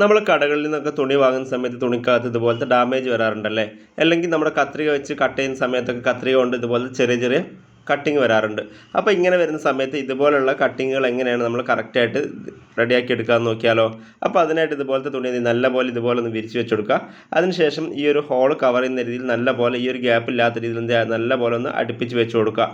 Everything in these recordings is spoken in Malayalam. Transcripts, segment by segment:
നമ്മൾ കടകളിൽ നിന്നൊക്കെ തുണി വാങ്ങുന്ന സമയത്ത് തുണിക്കകത്ത് ഇതുപോലത്തെ ഡാമേജ് വരാറുണ്ടല്ലേ? അല്ലെങ്കിൽ നമ്മുടെ കത്രിക വെച്ച് കട്ട് ചെയ്യുന്ന സമയത്തൊക്കെ കത്രിക കൊണ്ട് ഇതുപോലത്തെ ചെറിയ ചെറിയ കട്ടിങ് വരാറുണ്ട്. അപ്പോൾ ഇങ്ങനെ വരുന്ന സമയത്ത് ഇതുപോലുള്ള കട്ടിങ്ങുകൾ എങ്ങനെയാണ് നമ്മൾ കറക്റ്റായിട്ട് റെഡിയാക്കി എടുക്കാമെന്ന് നോക്കിയാലോ? അപ്പോൾ അതിനായിട്ട് ഇതുപോലത്തെ തുണി നല്ലപോലെ ഇതുപോലെ ഒന്ന് വിരിച്ച് വെച്ച് കൊടുക്കുക. അതിനുശേഷം ഈ ഒരു ഹോൾ കവർ ചെയ്യുന്ന രീതിയിൽ നല്ലപോലെ ഈ ഒരു ഗ്യാപ്പ് ഇല്ലാത്ത രീതിയിൽ നല്ല പോലെ നല്ലപോലെ ഒന്ന് അടുപ്പിച്ച് വെച്ച് കൊടുക്കുക.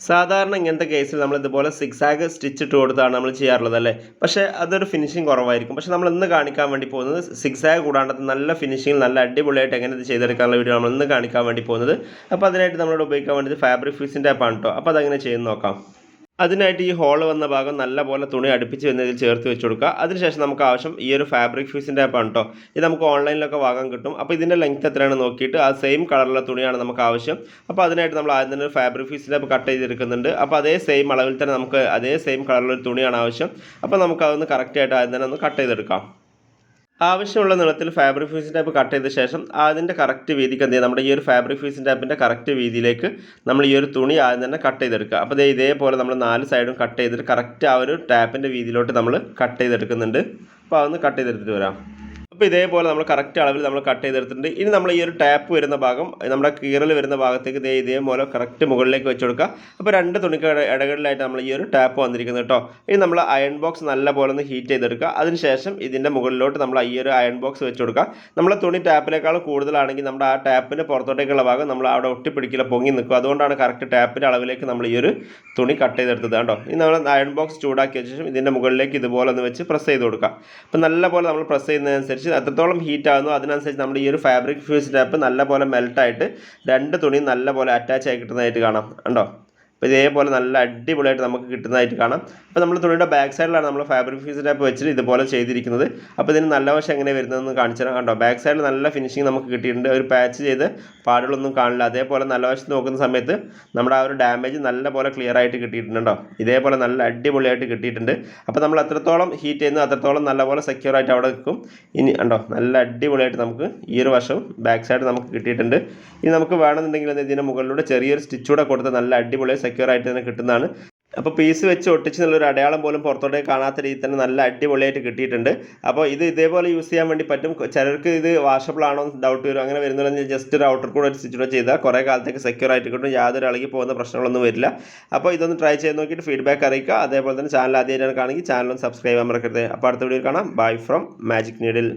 സാധാരണ ഇങ്ങനത്തെ കേസിൽ നമ്മൾ ഇതുപോലെ സിക്സ് ആഗ് സ്റ്റിച്ച് ഇട്ട് കൊടുത്താണ് നമ്മൾ ചെയ്യാറുള്ളത് അല്ലേ? പക്ഷേ അതൊരു ഫിനിഷിംഗ് കുറവായിരിക്കും. പക്ഷേ നമ്മൾ ഇന്ന് കാണിക്കാൻ വേണ്ടി പോകുന്നത് സിക്സ് ആഗ് കൂടാണ്ട് നല്ല ഫിനിഷിങ് നല്ല അടിപൊളിയായിട്ട് എങ്ങനെ ഇത് ചെയ്തെടുക്കാനുള്ള വീഡിയോ നമ്മൾ ഇന്ന് കാണിക്കാൻ വേണ്ടി പോകുന്നത്. അപ്പോൾ അതിനായിട്ട് നമ്മളോട് ഉപയോഗിക്കാൻ വേണ്ടിയത് ഫാബ്രിക് ഫ്യൂസിന്റെ ആപ്പാണ് കേട്ടോ അപ്പോൾ അതങ്ങനെ ചെയ്യുന്ന നോക്കാം. അതിനായിട്ട് ഈ ഹോൾ വന്ന ഭാഗം നല്ലപോലെ തുണി അടുപ്പിച്ച് വന്നതിൽ ചേർത്ത് വെച്ച് കൊടുക്കുക. അതിനുശേഷം നമുക്ക് ആവശ്യം ഈ ഒരു ഫാബ്രിക് ഫ്യൂസിന്റെ ആപ്പാണ് കേട്ടോ ഇത് നമുക്ക് ഓൺലൈനിലൊക്കെ വാങ്ങാൻ കിട്ടും. അപ്പോൾ ഇതിന്റെ ലെങ്ത് എത്രയാണ് നോക്കിയിട്ട് ആ സെയിം കളറുള്ള തുണിയാണ് നമുക്ക് ആവശ്യം. അപ്പോൾ അതിനായിട്ട് നമ്മൾ ആദ്യം തന്നെ ഒരു ഫാബ്രിക് ഫ്യൂസിന്റെ ആപ്പ് കട്ട് ചെയ്തെടുക്കുന്നുണ്ട്. അപ്പോൾ അതേ സെയിം അളവിൽ തന്നെ നമുക്ക് അതേ സെയിം കളറിലുള്ള തുണിയാണ് ആവശ്യം. അപ്പോൾ നമുക്ക് അതൊന്ന് കറക്റ്റായിട്ട് ആദ്യം തന്നെ ഒന്ന് കട്ട് ചെയ്തെടുക്കാം. ആവശ്യമുള്ള നീളത്തിൽ ഫാബ്രിക് ഫീസിന്റെ ടാപ്പ് കട്ട് ചെയ്ത ശേഷം അതിന്റെ കറക്റ്റ് വീതിക്ക് എന്ത് നമ്മുടെ ഈ ഒരു ഫാബ്രിക് ഫീസിന്റെ ടാപ്പിന്റെ കറക്റ്റ് വീതിയിലേക്ക് നമ്മൾ ഈ ഒരു തുണി ആദ്യം തന്നെ കട്ട് ചെയ്തെടുക്കുക. അപ്പോൾ ഇതേപോലെ നമ്മൾ നാല് സൈഡും കട്ട് ചെയ്തിട്ട് കറക്റ്റ് ആ ഒരു ടാപ്പിന്റെ വീതിയിലോട്ട് നമ്മൾ കട്ട് ചെയ്തെടുക്കുന്നുണ്ട്. അപ്പോൾ അതൊന്ന് കട്ട് ചെയ്തെടുത്തിട്ട് വരാം. അപ്പോൾ ഇതേപോലെ നമ്മൾ കറക്റ്റ് അളവിൽ നമ്മൾ കട്ട് ചെയ്തെടുത്തിട്ടുണ്ട്. ഇനി നമ്മൾ ഈ ഒരു ടാപ്പ് വരുന്ന ഭാഗം നമ്മുടെ കീറൽ വരുന്ന ഭാഗത്തേക്ക് ദേ ഇതേപോലെ കറക്റ്റ് മുകളിലേക്ക് വെച്ച് കൊടുക്കുക. അപ്പോൾ രണ്ട് തുണിക്ക് ഇട- ഇടകളിലായിട്ട് നമ്മൾ ഈ ഒരു ടാപ്പ് വന്നിരിക്കുന്നത് കേട്ടോ. ഇനി നമ്മൾ അയൺ ബോക്സ് നല്ല പോലെ ഒന്ന് ഹീറ്റ് ചെയ്തെടുക്കുക. അതിനുശേഷം ഇതിന്റെ മുകളിലോട്ട് നമ്മൾ ഈ ഒരു അയൺ ബോക്സ് വെച്ച് കൊടുക്കുക. നമ്മളെ തുണി ടാപ്പിനേക്കാൾ കൂടുതലാണെങ്കിൽ നമ്മുടെ ആ ടാപ്പിന്റെ പുറത്തോട്ടേക്കുള്ള ഭാഗം നമ്മൾ അവിടെ ഒട്ടിപ്പിടിക്കില്ല പൊങ്ങി നിൽക്കുക. അതുകൊണ്ടാണ് കറക്റ്റ് ടാപ്പിന്റെ അളവിലേക്ക് നമ്മൾ ഈ ഒരു തുണി കട്ട് ചെയ്തെടുത്തത് കേട്ടോ. ഇനി നമ്മൾ അയൺ ബോക്സ് ചൂടാക്കിയ ശേഷം ഇതിന്റെ മുകളിലേക്ക് ഇതുപോലെ ഒന്ന് വെച്ച് പ്രസ് ചെയ്ത് കൊടുക്കുക. അപ്പോൾ നല്ലപോലെ നമ്മൾ പ്രസ് ചെയ്യുന്നതനുസരിച്ച് എത്രത്തോളം ഹീറ്റ് ആകുന്നു അതിനനുസരിച്ച് നമ്മുടെ ഈ ഒരു ഫാബ്രിക് ഫ്യൂസ് ടാപ്പ് നല്ലപോലെ മെൽട്ടായിട്ട് രണ്ട് തുണി നല്ലപോലെ അറ്റാച്ച് ആയി കിട്ടുന്നതായിട്ട് കാണാം. കണ്ടോ? അപ്പോൾ ഇതേപോലെ നല്ല അടിപൊളിയായിട്ട് നമുക്ക് കിട്ടുന്നതായിട്ട് കാണാം. അപ്പോൾ നമ്മൾ തുണിയുടെ ബാക്ക് സൈഡിലാണ് നമ്മൾ ഫാബ്രിക് ഫീസ് ടാപ്പ് വെച്ചിട്ട് ഇതുപോലെ ചെയ്തിരിക്കുന്നത്. അപ്പോൾ ഇതിന് നല്ല വശം എങ്ങനെ വരുന്നതെന്ന് കാണിച്ചു തരാം കണ്ടോ? ബാക്ക് സൈഡിൽ നല്ല ഫിനിഷിങ് നമുക്ക് കിട്ടിയിട്ടുണ്ട്. ഒരു പാച്ച് ചെയ്ത് പാടുകളൊന്നും കാണില്ല. അതേപോലെ നല്ല വശത്ത് നോക്കുന്ന സമയത്ത് നമ്മുടെ ആ ഒരു ഡാമേജ് നല്ല പോലെ ക്ലിയർ ആയിട്ട് കിട്ടിയിട്ടുണ്ടോ ഇതേപോലെ നല്ല അടിപൊളിയായിട്ട് കിട്ടിയിട്ടുണ്ട്. അപ്പോൾ നമ്മൾ അത്രത്തോളം ഹീറ്റ് ചെയ്യുന്നത് അത്രത്തോളം നല്ലപോലെ സെക്യൂർ ആയിട്ട് അവിടെ നിൽക്കും. ഇനി ഉണ്ടോ നല്ല അടിപൊളിയായിട്ട് നമുക്ക് ഈ ഒരു വശം ബാക്ക് സൈഡ് നമുക്ക് കിട്ടിയിട്ടുണ്ട്. ഇനി നമുക്ക് വേണമെന്നുണ്ടെങ്കിൽ ഇതിന്റെ മുകളിലൂടെ ചെറിയൊരു സ്റ്റിച്ചൂടെ കൊടുത്ത് നല്ല അടിപൊളി സെക്യൂർ ആയിട്ട് തന്നെ കിട്ടുന്നതാണ്. അപ്പോൾ പീസ് വെച്ച് ഒട്ടിച്ച് നല്ലൊരു അടയാളം പോലും പുറത്തോട്ടേക്ക് കാണാത്ത രീതിയിൽ തന്നെ നല്ല അടിപൊളിയായിട്ട് കിട്ടിയിട്ടുണ്ട്. അപ്പോൾ ഇത് ഇതേപോലെ യൂസ് ചെയ്യാൻ വേണ്ടി പറ്റും. ചിലർക്ക് ഇത് വാഷബിൾ ആണോ ഡൗട്ട് വരും. അങ്ങനെ വരുന്നുണ്ടെങ്കിൽ ജസ്റ്റ് ഒരു ഔട്ടർ കൂടെ ഒരു സ്റ്റിച്ച് കൂടെ ചെയ്താൽ കുറേ കാലത്തേക്ക് സെക്യൂർ ആയിട്ട് കിട്ടും. യാതൊരു ഇളകി പോകുന്ന പ്രശ്നങ്ങളൊന്നും വരില്ല. അപ്പോൾ ഇതൊന്ന് ട്രൈ ചെയ്ത് നോക്കിയിട്ട് ഫീഡ്ബാക്ക് അറിയിക്കുക. അതേപോലെ തന്നെ ചാനൽ ആദ്യമായിട്ടാണ് കാണുമെങ്കിൽ ചാനലും സബ്സ്ക്രൈബ് ചെയ്യാൻ മറക്കരുത്. അപ്പോൾ അടുത്ത വീഡിയോ കാണാം. Bye from magic needle